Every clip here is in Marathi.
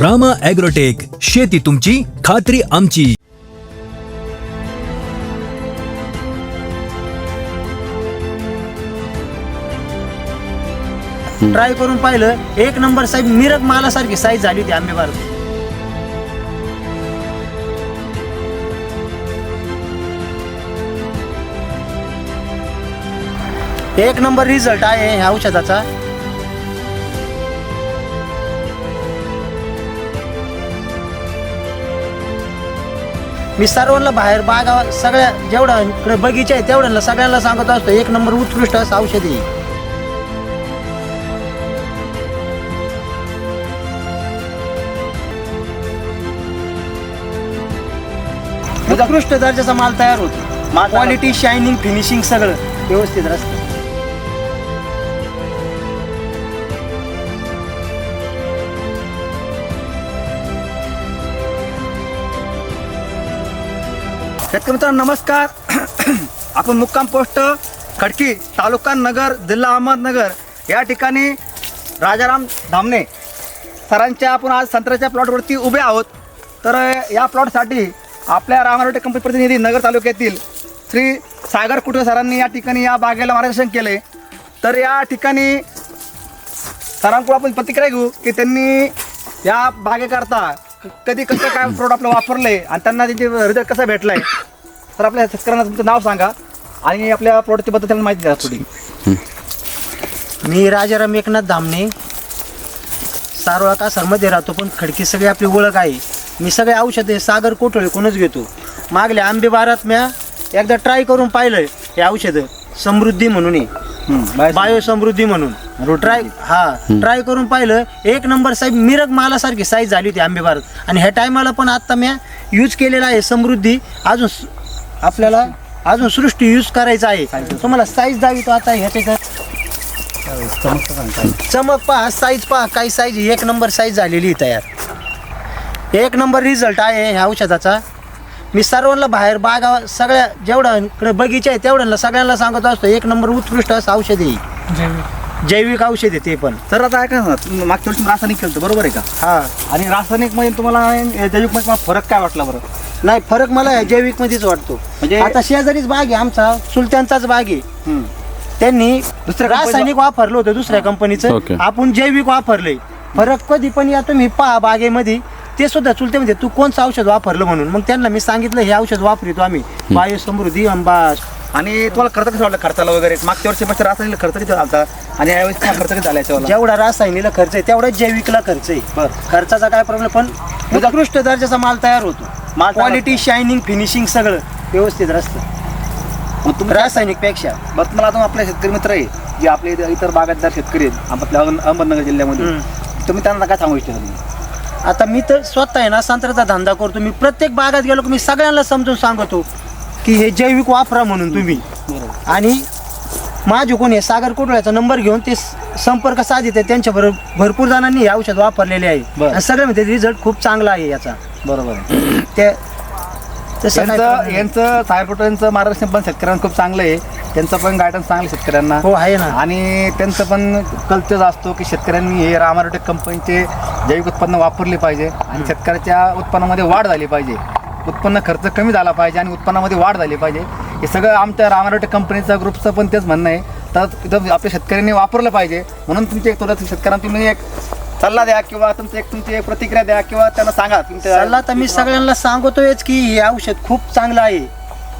रामा ॲग्रोटेक शेती तुमची खात्री आमची. ट्राय करून पाहिलं एक नंबर साहेब मिरग मालासारखी साईज झाली होती आंबे भारत एक नंबर रिझल्ट आहे ह्या औषधाचा. मी सर्वांना बाहेर बागा सगळ्या जेवढा इकडे बगीचा आहे तेवढ्यांना सगळ्यांना सांगत असतो एक नंबर उत्कृष्ट असं औषध. आहे उत्कृष्ट दर्जाचा माल तयार होतो. क्वालिटी शायनिंग फिनिशिंग सगळं व्यवस्थित असतं शेतकरी मित्रांनो नमस्कार. आपण मुक्काम पोस्ट खडकी तालुका नगर जिल्हा अहमदनगर या ठिकाणी राजाराम धामणे सरांच्या आपण आज संत्र्याच्या प्लॉटवरती उभे आहोत. तर या प्लॉटसाठी आपल्या रामारोटे कंपनी प्रतिनिधी नगर तालुक्यातील श्री सागर कुटे सरांनी या ठिकाणी या बागेला मार्गदर्शन केले. तर या ठिकाणी सरांकडून आपण प्रतिक्रिया घेऊ की त्यांनी या बागेकरता कधी कसं काय प्रोडक्ट आपलं वापरलंय आणि त्यांना त्यांचे रिझल्ट कसा भेटलाय तर आपल्या शेतकऱ्यांना तुमचं नाव सांगा आणि आपल्या प्रोडक्टची बद्दल त्यांना माहिती द्या थोडी. मी राजाराम एकनाथ धामणे. सारोळा कासारमध्ये राहतो पण खडकी सगळी आपली ओळख आहे. मी सगळे औषधे सागर कोठळे कोणच घेतो. मागले आंबे बारात म्या एकदा ट्राय करून पाहिलं हे औषधं. समृद्धी म्हणून बायो. समृद्धी म्हणून. ट्राय हा ट्राय करून पाहिलं एक नंबर साहेब मिरग मालासारखी साईज झाली होती आंबे भारत. आणि ह्या टायमाला पण आता म्या यूज केलेला आहे समृद्धी. अजून आपल्याला अजून सृष्टी यूज करायचा आहे. तुम्हाला साईज द्यावी तो आता ह्याच्यात चमक पहा साईज पहा काही साईज एक नंबर साईज झालेली आहे तयार. एक नंबर रिझल्ट आहे ह्या औषधाचा. मी सर्वांना बाहेर बागा सगळ्या जेवढा इकडे बगीचा आहे तेवढ्यांना सगळ्यांना सांगत असतो एक नंबर उत्कृष्ट असं औषध आहे. जैविक औषध आहे ते पण. तर आता ऐका ना तुम्ही मागच्या वर्षी रासायनिक होतं, बरोबर आहे का? हा. आणि रासायनिकमध्ये तुम्हाला जैविकमध्ये फरक काय वाटला बरं? नाही फरक मला जैविक मध्येच वाटतो. म्हणजे- आता शेजारीच बाग आहे आमचा सुलत्यांचाच बाग आहे. हम्म. त्यांनी दुसऱ्या रासायनिक वापरलं होतं दुसऱ्या कंपनीचं ओके. आपण जैविक वापरलंय. फरक कधी पण या तुम्ही पहा बागेमध्ये. ते सुद्धा चुलते म्हणजे तू कोणचं औषध वापरलं म्हणून? मग त्यांना मी सांगितलं हे औषध वापरतो आम्ही. बायो समृद्धी अंबास. आणि तुम्हाला खर्च कसं वाटलं खर्चाला वगैरे? मागच्या वर्षी पेक्षा रासायनिक खर्च किती झाला आणि यावेळेस काय खर्च किती झाला याच्यावाला? जेवढा रासायनिकला खर्च आहे तेवढाच जैविकला खर्च आहे. खर्चाचा काय प्रॉब्लेम पण उत्कृष्ट दर्जाचा माल तयार होतो. माल क्वालिटी शायनिंग फिनिशिंग सगळं व्यवस्थित असतं मग तुम्ही रासायनिकपेक्षा बरं तुम्हाला अजून आपले शेतकरी मित्र आहे जे आपले इतर बागायतदार शेतकरी आहेत आपल्या अहमद- अहमदनगर जिल्ह्यामध्ये. तुम्ही त्यांना काय सांगू इच्छिता तुम्ही? आता मी तर स्वतः आहे ना संत्र्याचा धंदा करतो. मी प्रत्येक बागात गेलो की मी सगळ्यांना समजून सांगतो. की हे जैविक वापरा म्हणून तुम्ही. आणि माझे कोणी आहे, सागर कोटळ्याचा नंबर घेऊन ते स- संपर्क साधित आहे त्यांच्या बरोबर भरपूर जणांनी हे औषध वापरलेले आहे. बरं. आणि सगळे म्हणजे रिझल्ट खूप चांगला आहे याचा. बरोबर. आहे ते तसं काय यांचं problem यांचं मार्गदर्शन पण शेतकऱ्यांना खूप चांगलं आहे. त्यांचं पण गायडन्स चांगलं आहे शेतकऱ्यांना. हो आहे ना. आणि त्यांचं पण कल्चर असतो की शेतकऱ्यांनी हे रामारोटेक कंपनीचे जैविक उत्पन्न वापरले पाहिजे आणि शेतकऱ्याच्या उत्पन्नामध्ये वाढ झाली पाहिजे. उत्पन्न खर्च कमी झाला पाहिजे आणि उत्पन्नामध्ये वाढ झाली पाहिजे. हे सगळं आमच्या रामारोटेक कंपनीचं ग्रुपचं पण तेच म्हणणं आहे. तर इथं आपल्या शेतकऱ्यांनी वापरलं पाहिजे. म्हणून तुमचे एक थोडं शेतकऱ्यांना तुम्ही एक सल्ला द्या किंवा तुमची एक तुमची एक प्रतिक्रिया द्या किंवा त्यांना सांगा. तुमच्या सल्ला तर मी सगळ्यांना सांगतोयच की हे औषध खूप चांगलं आहे.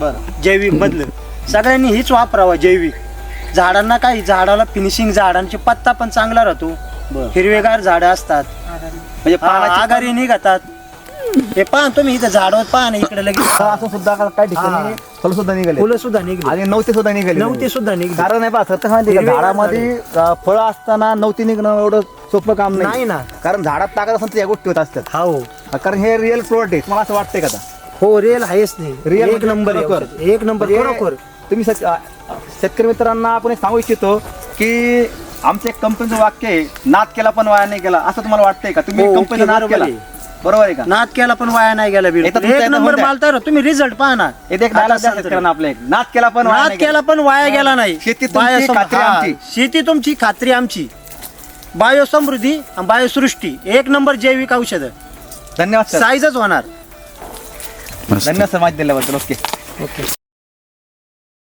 बरं. जैविक मधलं सगळ्यांनी हीच वापरावं जैविक. झाडांना काय झाडाला फिनिशिंग झाडांची पत्ता पण चांगला राहतो. हिरवेगार झाडं असतात. म्हणजे आघारी निघतात. हे पहा तुम्ही इथं झाडावर पहा ना इकडे लगेच. फळं असून सुद्धा काही ठिकाणी फुलं सुद्धा निघाले फुलं सुद्धा निघली. आणि नवते सुद्धा निघाले नवते सुद्धा निघली. कारण आहे पहा सत्य माहिती का, हिरवे झाडामध्ये अं, फळं असताना नवती निघणं एवढं सोपं काम नाही. नाही ना. कारण झाडात ताकद तर या गोष्टी होत असतात. हो. कारण हे रिअल प्रोडक्ट आहे. मला असं वाटतंय का आता? हो रेल आहेच नाही Real एक म्हणजे नंबर आहे खरोखर. औषध. एक नंबर म्हणजे खरोखर. तुम्ही शेत- अं, शेतकरी मित्रांना आपण एक सांगू इच्छितो की आमचं एक कंपनीचं वाक्य आहे नाद केला पण वाया नाही गेला. असं तुम्हाला वाटतंय का? तुम्ही हो, कंपनीचा ओके, नाद बरोबर केला. आहे. बरोबर आहे का? नाद केला पण वाया नाही गेला बिलकुल. एक इथं नंबर होऊन माल तयार होतो. तुम्ही रिझल्ट पहा ना एक आता डायलॉग द्या सांगतो. शेतकऱ्यांना आपलं एक. नाद केला पण वाया नाद नाही गेला. केला पण वाया गेला नाही. शेती तुमची, खात्री हा, आमची. शेती तुमची खात्री आमची. बायोसमृद्धी आणि बायोसृष्टी एक नंबर जैविक औषधं. धन्यवाद सर. साईजच होणार. धन्यवाद सर माहिती दिल्याबद्दल. ओके. ओके.